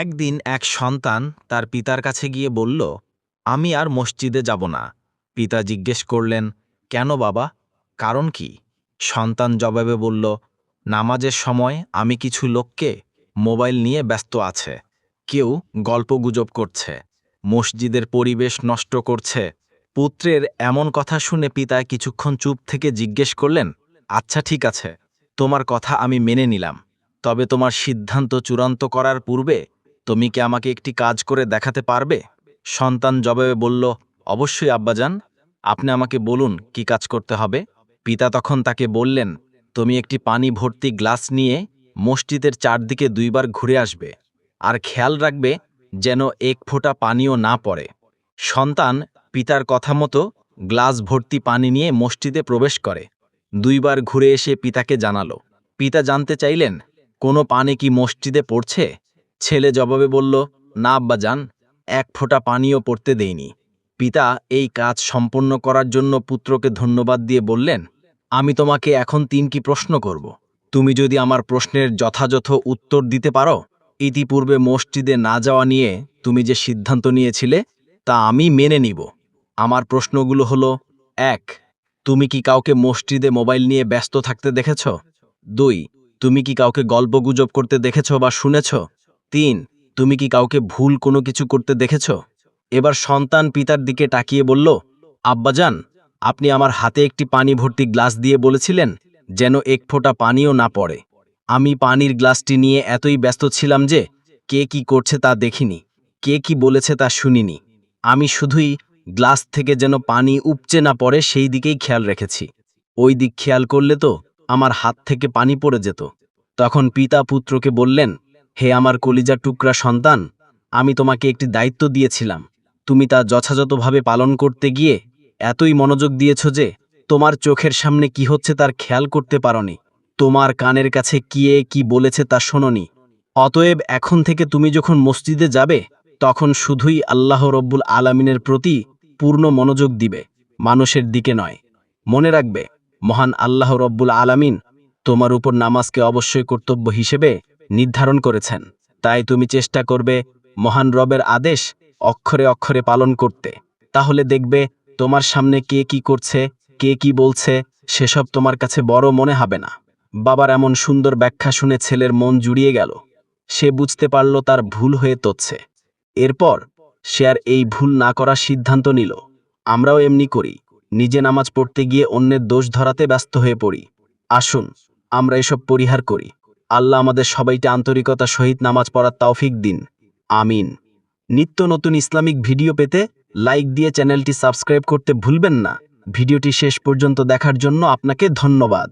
একদিন এক সন্তান তার পিতার কাছে গিয়ে বলল, আমি আর মসজিদে যাব না। পিতা জিজ্ঞেস করলেন, কেন বাবা? কারণ কি? সন্তান জবাবে বলল, নামাজের সময় আমি কিছু লোককে মোবাইল নিয়ে ব্যস্ত আছে। কেউ গল্পগুজব করছে, মসজিদের পরিবেশ নষ্ট করছে। পুত্রের এমন কথা শুনে পিতা কিছুক্ষণ চুপ থেকে জিজ্ঞেস করলেন আচ্ছা ঠিক আছে, তোমার কথা আমি মেনে নিলাম। তবে তোমার সিদ্ধান্ত চূড়ান্ত করার পূর্বে তুমি কি আমাকে একটি কাজ করে দেখাতে পারবে? সন্তান জবাবে বলল, অবশ্যই, আব্বাজান। আপনি আমাকে বলুন কি কাজ করতে হবে? পিতা তখন তাকে বললেন, তুমি একটি পানি ভর্তি গ্লাস নিয়ে মসজিদের চারদিকে দুইবার ঘুরে আসবে আর খেয়াল রাখবে যেন এক ফোঁটা পানিও না পড়ে। সন্তান পিতার কথা মতো গ্লাস ভর্তি পানি নিয়ে মসজিদে প্রবেশ করে। দুইবার ঘুরে এসে পিতাকে জানালো। পিতা জানতে চাইলেন, কোনো পানি কি মসজিদে পড়ছে? ছেলে জবাবে বলল, না, আব্বা যান, এক ফোঁটা পানিও পড়তে দেইনি। পিতা এই কাজ সম্পন্ন করার জন্য পুত্রকে ধন্যবাদ দিয়ে বললেন, আমি তোমাকে এখন তিনটি প্রশ্ন করব। তুমি যদি আমার প্রশ্নের যথাযথ উত্তর দিতে পারো, ইতিপূর্বে মসজিদে না যাওয়া নিয়ে তুমি যে সিদ্ধান্ত নিয়েছিলে, তা আমি মেনে নিব। আমার প্রশ্নগুলো হলো, এক, তুমি কি কাউকে মসজিদে মোবাইল নিয়ে ব্যস্ত থাকতে দেখেছ? দুই, তুমি কি কাউকে গল্পগুজব করতে দেখেছ বা শুনেছ? তিন, তুমি কি কাউকে ভুল কোনো কিছু করতে দেখেছ? এবার সন্তান পিতার দিকে তাকিয়ে বলল, আব্বাজান, আপনি আমার হাতে একটি পানি ভর্তি গ্লাস দিয়ে বলেছিলেন যেন এক ফোঁটা পানিও না পড়ে। আমি পানির গ্লাসটি নিয়ে এতই ব্যস্ত ছিলাম যে কে কি করছে তা দেখিনি, কে কি বলেছে তা শুনিনি। আমি শুধুই গ্লাস থেকে যেন পানি উপচে না পড়ে সেই দিকেই খেয়াল রেখেছি। ওই দিক খেয়াল করলে তো আমার হাত থেকে পানি পড়ে যেত। তখন পিতা পুত্রকে বললেন হে আমার কলিজার টুকরা সন্তান, আমি তোমাকে একটি দায়িত্ব দিয়েছিলাম। তুমি তা যথাযথভাবে পালন করতে গিয়ে এতই মনোযোগ দিয়েছ যে তোমার চোখের সামনে কি হচ্ছে তার খেয়াল করতে পারনি। তোমার কানের কাছে কিয়ে কি বলেছে তা শোননি। অতএব এখন থেকে তুমি যখন মসজিদে যাবে, তখন শুধুই আল্লাহ রব্বুল আলামিনের প্রতি পূর্ণ মনোযোগ দিবে, মানুষের দিকে নয়। মনে রাখবে, মহান আল্লাহ রব্বুল আলামিন তোমার উপর নামাজকে অবশ্যই কর্তব্য হিসেবে নির্ধারণ করেছেন। তাই তুমি চেষ্টা করবে মহান রবের আদেশ অক্ষরে অক্ষরে পালন করতে। তাহলে দেখবে তোমার সামনে কে কি করছে, কে কি বলছে, সেসব তোমার কাছে বড় মনে হবে না। বাবার এমন সুন্দর ব্যাখ্যা শুনে ছেলের মন জুড়িয়ে গেল। সে বুঝতে পারল তার ভুল হয়ে তচ্ছে এরপর সে আর এই ভুল না করার সিদ্ধান্ত নিল। আমরাও এমনি করি। নিজে নামাজ পড়তে গিয়ে অন্যের দোষ ধরাতে ব্যস্ত হয়ে পড়ি। আসুন, আমরা এসব পরিহার করি। আল্লাহ আমাদের সবাইকে আন্তরিকতা সহিত নামাজ পড়ার তৌফিক দিন। আমিন। নিত্য নতুন ইসলামিক ভিডিও পেতে লাইক দিয়ে চ্যানেলটি সাবস্ক্রাইব করতে ভুলবেন না। ভিডিওটি শেষ পর্যন্ত দেখার জন্য আপনাকে ধন্যবাদ।